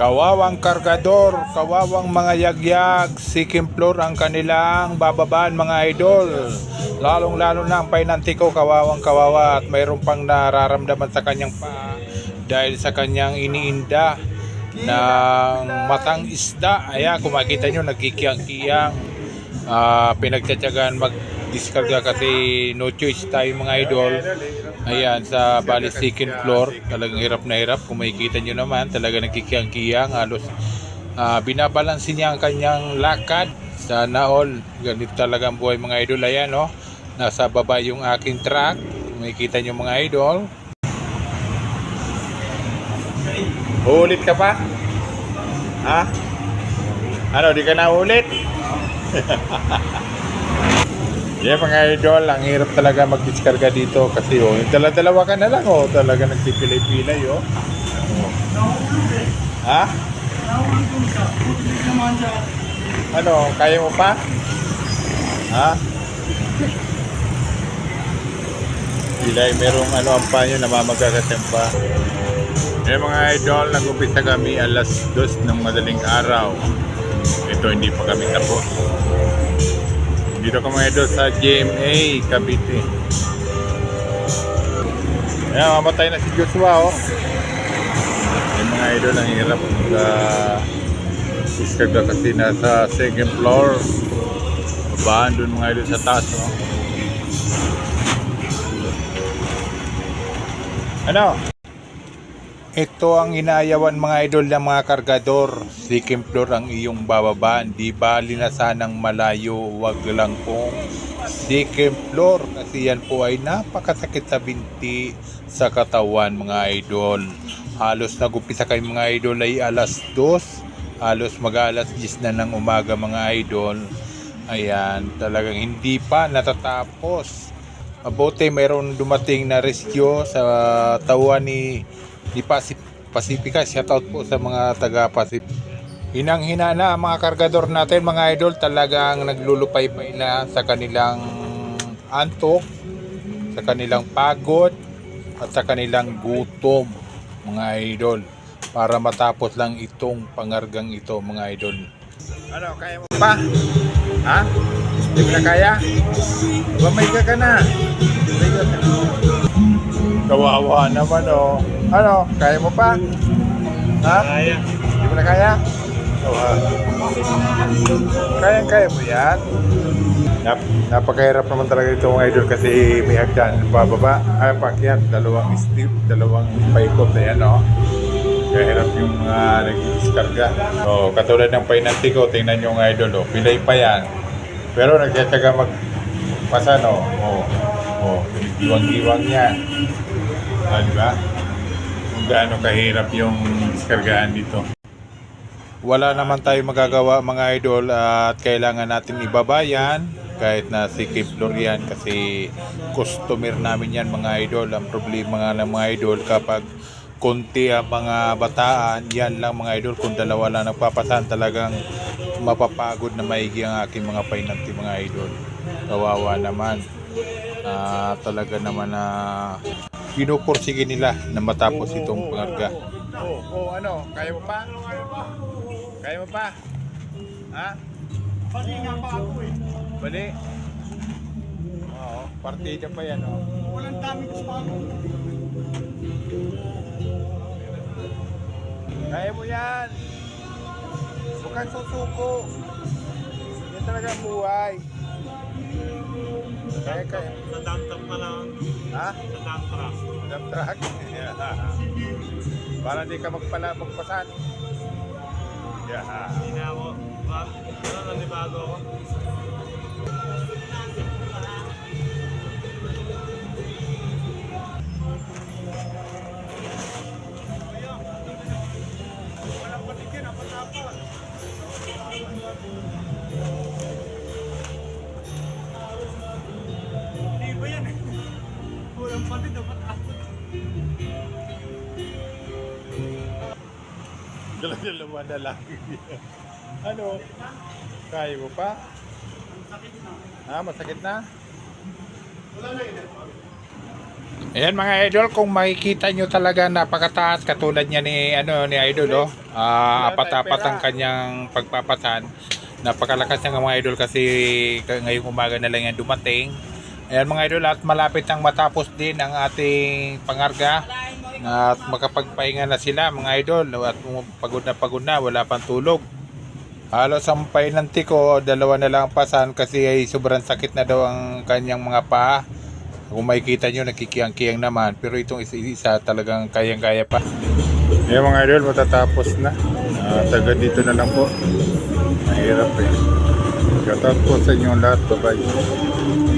Kawawang kargador, kawawang mga yagyag, second floor ang kanilang bababaan mga idol. Lalong lalo na ang painanti ko, kawawang kawawa at mayroon pang nararamdaman sa kanyang pa dahil sa kanyang iniinda ng matang isda. Ayan, kung makita nyo, nagkikiyang-kiyang. Ah, pinagtsatsagaan mag-discarga kasi no choice tayo mga idol. Ayan, sa bali second floor, talagang hirap na hirap. Kung makikita nyo naman, talaga nagkikiyang-kiyang. Halos ah, binabalansin niya ang kanyang lakad. Sana all. Ganito talaga ang buhay mga idol. Ayan, no? Nasa baba yung aking truck. Makikita nyo mga idol. Ulit ka pa? Ha? Ano, di ka na ulit? yeah, mga idol, ang hirap talaga mag-discarga dito kasi oh, yung dala-dalawa ka na lang oh, talaga nagpipilay-pilay oh. oh. Ha? Ano, kaya mo pa? Ha? Pilay, merong ano ang panyo, namamagagatang pa. Eh mga idol, nag-umpisa kami alas 2 ng madaling araw. Ito hindi pa kami tapos. Dito ka mga idol sa GMA, Cavite. Ayan, mamatay na si Joshua oh. Eh mga idol, ang hirap sa Iskaga kasi nasa second floor. Babaan dun mga idol sa taas oh. Ano? Ito ang inaayawan mga idol ng mga kargador. Second floor ang iyong bababaan. Di bali na sanang malayo. Wag lang pong second floor. Kasi yan po ay napakasakit sa binti sa katawan mga idol. Halos nag-upisa kayo mga idol ay alas 2. Halos mag-alas 10 na ng umaga mga idol. Ayan, talagang hindi pa natatapos. Mabuti mayroon dumating na rescue sa tawan ni di Pasip Pacifica. Shoutout po sa mga taga Pasip. Hinang hina na ang mga kargador natin mga idol talagang naglulupay-pay na sa kanilang antok, sa kanilang pagod, at sa kanilang gutom mga idol para matapos lang itong pangargang ito mga idol. Ano, kaya mo pa? Ha? Hindi mo na kaya? Bumay ka ka na. Kawawa naman oh. Ano, kaya mo pa? Ha? Kaya. Hindi mo na kaya? Oh, ha? Kaya kaya mo yan. Nap napakahirap naman talaga ito mga idol kasi may hagdan. Bababa, ay pakyat, dalawang steep, dalawang paikot na yan, no? Kaya hirap yung mga nag-discarga. Oh, katulad ng painanti ko, tingnan nyo mga idol, oh, pilay pa yan. Pero nagtsatsaga mag pasano, oh, oh, iwang-iwang yan. Ah, di ba? Gaano kahirap yung diskargaan dito. Wala naman tayo magagawa mga idol at kailangan natin ibabayan kahit na si Floor yan kasi customer namin yan mga idol. Ang problema nga ng mga idol kapag konti ang mga bataan, yan lang mga idol. Kung dalawa lang nagpapasan talagang mapapagod na maigi ang aking mga painanti mga idol. Kawawa naman. Ah, talaga naman na pinupursige nila na matapos itong pangarga. Oh, oh, ano? Kaya mo pa? Kaya mo pa? Ha? Pati nga pa ako eh. Bali? Oo, partida pa yan, oh. Walang daming sa ako. Kaya mo yan. Huwag kang susuko. Yan talaga buhay. Kaya, kaya. Sa dump truck pa lang. Ha? Sa dump truck. Dump truck? Para di ka magpala, magpasan. Yeah. Hindi na ako. Ano, nanibago ako. Dalawa na lang. ano? Kaya mo pa? Sakit na. Ha? Masakit na? Wala na yun. Ayan mga idol, kung makikita nyo talaga napakataas katulad niya ni ano ni idol oh. Ah, apat-apat ang kanyang pagpapatan. Napakalakas ng mga idol kasi ngayong umaga na lang yan dumating. Ayan mga idol at malapit nang matapos din ang ating pangarga at makapagpahinga na sila mga idol at pagod na pagod na wala pang tulog. Halos ang painanti ko, dalawa na lang ang pasan kasi ay sobrang sakit na daw ang kanyang mga paa. Kung makikita nyo, nakikiyang-kiyang naman. Pero itong isa-isa talagang kayang-kaya pa. Yung mga idol, matatapos na. Uh, taga dito na lang po. Mahirap eh. Shoutout po sa inyo lahat. Bye-bye.